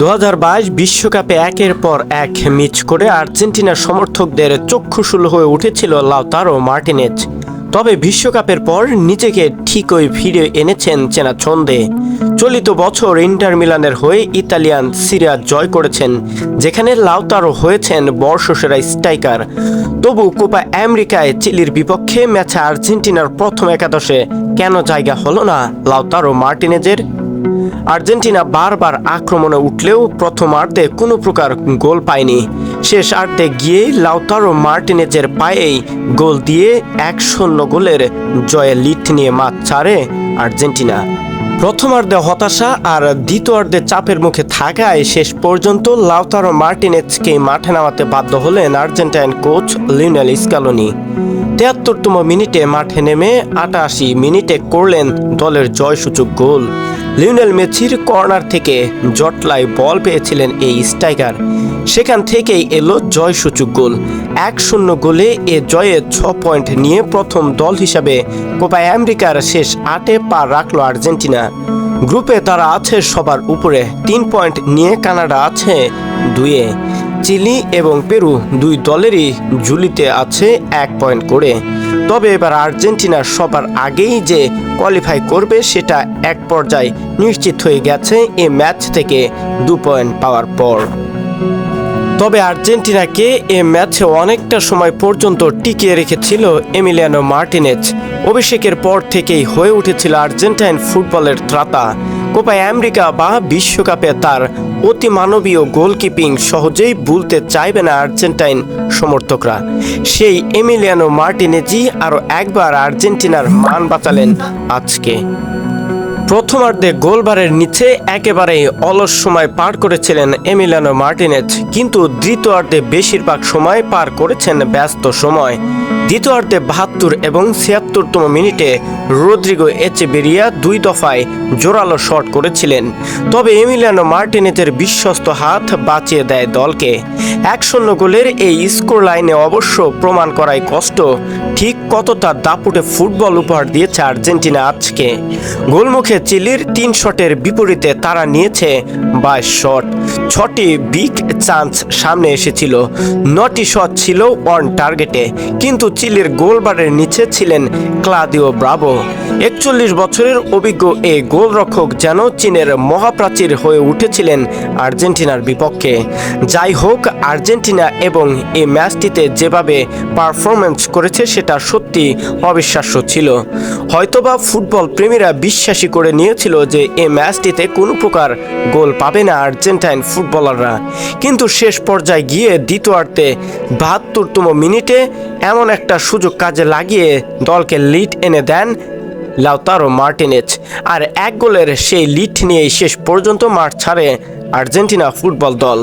দু বিশ্বকাপে একের পর এক মিচ করে আর্জেন্টিনার সমর্থকদের চক্ষুশুল হয়ে উঠেছিল লাউতারো মার্টিনেজ। তবে বিশ্বকাপের পর নিজেকে ঠিকই ফিরে এনেছেন চেনা ছন্দে। চলিত বছর ইন্টার মিলানের হয়ে ইতালিয়ান সিরিয়া জয় করেছেন, যেখানে লাউতারো হয়েছেন বর্ষসেরা স্ট্রাইকার। তবু কোপা আমেরিকায় চিলির বিপক্ষে ম্যাচে আর্জেন্টিনার প্রথম একাদশে কেন জায়গা হলো না লাউতারো মার্টিনেজের? আর্জেন্টিনা বারবার আক্রমণে উঠলেও প্রথমার্ধে কোনো প্রকার গোল পায়নি। শেষ আর্ধে গিয়ে লাউতারো মার্টিনেজের পায়েই গোল দিয়ে এক শূন্য গোলের জয়ে লিড নিয়ে মাঠ ছাড়ে আর্জেন্টিনা। প্রথমার্ধে হতাশা আর দ্বিতীয়ার্ধে চাপের মুখে থাকায় শেষ পর্যন্ত লাউতারো মার্টিনেজকে মাঠে নামাতে বাধ্য হলেন আর্জেন্টাইন কোচ লিওনেল স্কালোনি। তেহাত্তরতম মিনিটে মাঠে নেমে আটাশি মিনিটে করলেন দলের জয়সূচক গোল। লিওনেল মেসির কর্নার থেকে জটলায় বল পেয়েছিলেন এই স্ট্রাইকার। সেখান থেকেই এলো জয়সূচক গোল। এক শূন্য গোলে এ জয়ে ছ পয়েন্ট নিয়ে প্রথম দল হিসাবে কোপা আমেরিকার শেষ আটে পা রাখল আর্জেন্টিনা। গ্রুপে তারা আছে সবার উপরে। তিন পয়েন্ট নিয়ে কানাডা আছে দুয়ে চিলি এবং পেরু দুই দলেরই ঝুলিতে আছে এক পয়েন্ট করে। তবে এবার আর্জেন্টিনা সবার আগেই যে কোয়ালিফাই করবে সেটা এক পর্যায়ে নিশ্চিত হয়ে গেছে এ ম্যাচ থেকে দু পয়েন্ট পাওয়ার পর। তবে আর্জেন্টিনাকে এ ম্যাচে অনেকটা সময় পর্যন্ত টিকিয়ে রেখেছিল এমিলিয়ানো মার্টিনেজ। অভিষেকের পর থেকেই হয়ে উঠেছিল আর্জেন্টাইন ফুটবলের ত্রাতা। কোপা আমেরিকা বা বিশ্বকাপে তার অতি মানবীয় গোলকিপিং সহজেই ভুলতে চাইবে না আর্জেন্টাইন সমর্থকরা। সেই এমিলিয়ানো মার্টিনেজি আরও একবার আর্জেন্টিনার মান বাঁচালেন আজকে। প্রথমার্ধে গোলবারের নিচে একেবারেই অলস সময় পার করেছিলেন এমিলানো মার্টিনেজ, কিন্তু দ্বিতীয়ার্ধে বেশিরভাগ সময় পার করেছেন ব্যস্ত সময়। দ্বিতীয়ার্ধে বাহাত্তর এবং ছিয়াত্তরতম মিনিটে রদ্রিগো এচেবেরিয়া দুই দফায় জোরালো শট করেছিলেন। তবে এমিলিয়ানো মার্টিনেজের বিশ্বস্ত হাত বাঁচিয়ে দেয় দলকে। এক শূন্য গোলের এই স্কোর লাইনে অবশ্য প্রমাণ করাই কষ্ট। ঠিক কতটা দাপুটে ফুটবল উপহার দিয়েছে আর্জেন্টিনা আজকে। গোলমুখে চিলির তিন শটের বিপরীতে তারা নিয়েছে বাইশ শট। ছটি বিগ চান্স সামনে এসেছিল। নটি শট ছিল অন টার্গেটে। কিন্তু চিলির গোলবারের নিচে ছিলেন ক্লাদিও ব্রাভো একচল্লিশ বছরের অভিজ্ঞ এই গোলরক্ষক যেন চীনের মহাপ্রাচীর হয়ে উঠেছিলেন আর্জেন্টিনার বিপক্ষে। যাই হোক, আর্জেন্টিনা এবং এই ম্যাচটিতে যেভাবে পারফরমেন্স করেছে, সেটা সত্যি অবিশ্বাস্য ছিল। হয়তোবা ফুটবল প্রেমীরা বিশ্বাসী করে নিয়েছিল যে এই ম্যাচটিতে কোনো প্রকার গোল পাবে না আর্জেন্টাইন ফুটবলাররা। কিন্তু শেষ পর্যায়ে গিয়ে দ্বিতীয়ার্ধে বাহাত্তরতম মিনিটে এমন একটা সুযোগ কাজে লাগিয়ে দলকে লিড এনে দেন লাউতারো মার্টিনেজ। আর এক গোলের সেই লিড নিয়েই শেষ পর্যন্ত মাঠ ছাড়ে আর্জেন্টিনা ফুটবল দল।